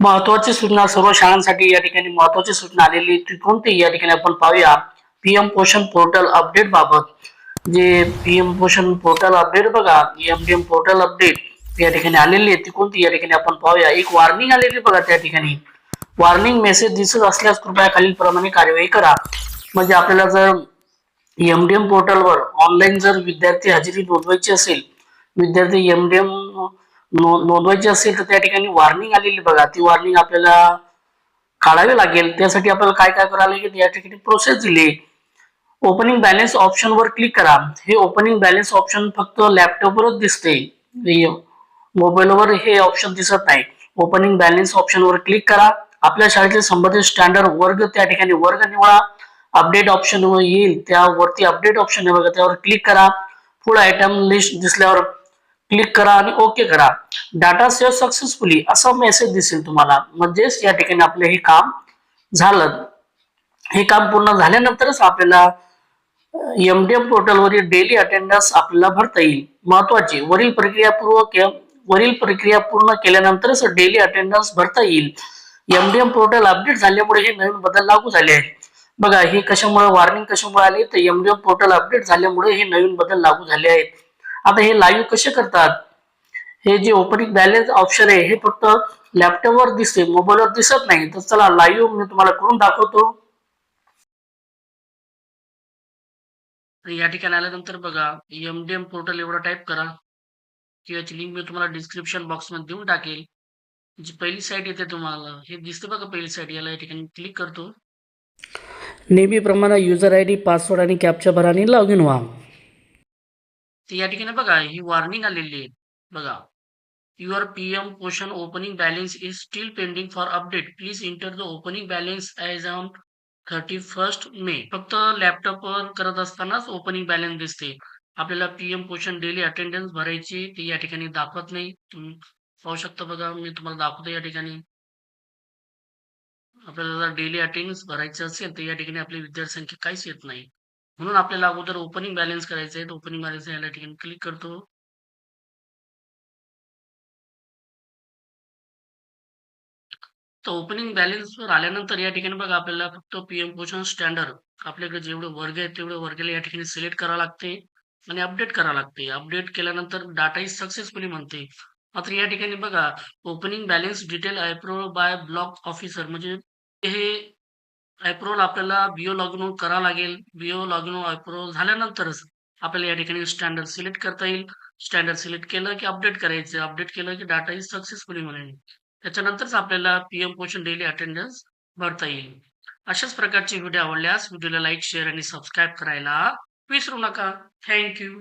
महत्वाची सूचना सर्व शाळांसाठी या ठिकाणी महत्वाची सूचना आलेली ती कोणती या ठिकाणी आपण पाहूया. पीएम पोषण पोर्टल अपडेट बाबत. जे पीएम पोषण पोर्टल अपडेट बघा एमडीएम पोर्टल अपडेट या ठिकाणी आलेली आहे. ती कोणती या ठिकाणी आपण पाहूया. एक वॉर्निंग आलेली बघा त्या ठिकाणी. वॉर्निंग मेसेज दिसत असल्यास कृपया खालील प्रमाणे कार्यवाही करा. म्हणजे आपल्याला जर एमडीएम पोर्टलवर ऑनलाईन जर विद्यार्थी हजेरी नोंदवायची असेल विद्यार्थी एमडीएम नोंदवायची असेल तर त्या ठिकाणी वॉर्निंग आलेली बघा. ती वॉर्निंग आपल्याला काढावी लागेल. त्यासाठी आपल्याला काय काय करावं लागेल या ठिकाणी प्रोसेस दिली. ओपनिंग बॅलन्स ऑप्शन वर क्लिक करा. हे ओपनिंग बॅलन्स ऑप्शन फक्त लॅपटॉपवरच दिसते मोबाईलवर हे ऑप्शन दिसत नाही. ओपनिंग बॅलन्स ऑप्शन वर क्लिक करा. आपल्या शाळेतील संबंधित स्टँडर्ड वर्ग त्या ठिकाणी वर्ग निवडा. अपडेट ऑप्शन येईल. त्यावरती अपडेट ऑप्शन आहे बघा. त्यावर क्लिक करा. फुल आयटम लिस्ट दिसल्यावर क्लिक करा आणि ओके करा. डाटा सेव्ह सक्सेसफुली असा मेसेज दिसेल तुम्हाला. म्हणजेच या ठिकाणी आपलं हे काम झालं. हे काम पूर्ण झाल्यानंतरच आपल्याला एमडीएम पोर्टलवरील डेली अटेंडन्स आपल्याला भरता येईल. महत्वाची वरील प्रक्रिया पूर्वक वरील प्रक्रिया पूर्ण केल्यानंतरच डेली अटेंडन्स भरता येईल. एमडीएम पोर्टल अपडेट झाल्यामुळे हे नवीन बदल लागू झाले आहेत. बघा हे कशामुळे वॉर्निंग कशामुळे आली? तर एमडीएम पोर्टल अपडेट झाल्यामुळे हे नवीन बदल लागू झाले आहेत. आता हे लाईव्ह कसे करतात? हे जे ओपनिंग बॅलन्स ऑप्शन आहे हे फक्त लॅपटॉपवर दिसते मोबाईलवर दिसत नाही. तर चला लाईव्ह मी तुम्हाला करून दाखवतो. या ठिकाणी आल्यानंतर बघा एमडीएम पोर्टल एवढं टाईप करा. की याची लिंक मी तुम्हाला डिस्क्रिप्शन बॉक्समध्ये देऊन टाकेल. जी पहिली साईट येते तुम्हाला हे दिसते बघा पहिली साईट याला या ठिकाणी क्लिक करतो. नेहमीप्रमाणे युजर आय डी पासवर्ड आणि कॅप्चा भराने लॉग इन व्हा. तर या ठिकाणी बघा ही वॉर्निंग आलेली आहे. बघा. Your PM Poshan opening balance is still pending for update please enter the opening balance as on thirty first May फक्त लॅपटॉपवर करत असतानाच ओपनिंग बॅलन्स दिसते. आपल्याला पीएम पोषण डेली अटेंडन्स भरायची ती या ठिकाणी दाखवत नाही. तुम्ही पाहू शकता बघा मी तुम्हाला दाखवतो या ठिकाणी. आपल्याला जर डेली अटेंडन्स भरायचं असेल तर या ठिकाणी आपली विद्यार्थी संख्या काहीच येत नाही. म्हणून आपल्याला अगोदर ओपनिंग बॅलन्स करायचं आहे. ओपनिंग बॅलन्स या ठिकाणी क्लिक करतो. तर ओपनिंग बॅलन्सवर आल्यानंतर या ठिकाणी बघा आपल्याला फक्त पीएम पोषण स्टँडर्ड आपल्याकडे जेवढे वर्ग आहेत तेवढे वर्गाला या ठिकाणी सिलेक्ट करावं लागते आणि अपडेट करावं लागते. अपडेट केल्यानंतर डाटा इज सक्सेसफुली म्हणते. मात्र या ठिकाणी बघा opening balance detail approve by block officer म्हणजे हे अप्रुव्हल आपल्याला बीओ लॉगिन करावं लागेल. बीओ लॉगिन अप्रुव्ह झाल्यानंतरच आपल्याला या ठिकाणी स्टँडर्ड सिलेक्ट करता येईल. स्टँडर्ड सिलेक्ट केलं की अपडेट करायचं. अपडेट केलं की डाटा इज सक्सेसफुली मिळेल त्याच्यानंतरच आपल्याला पीएम पोषण डेली अटेंडन्स भरता येईल. अशाच प्रकारचे व्हिडिओ आवडल्यास व्हिडिओला लाईक शेअर आणि सबस्क्राईब करायला विसरू नका. थँक्यू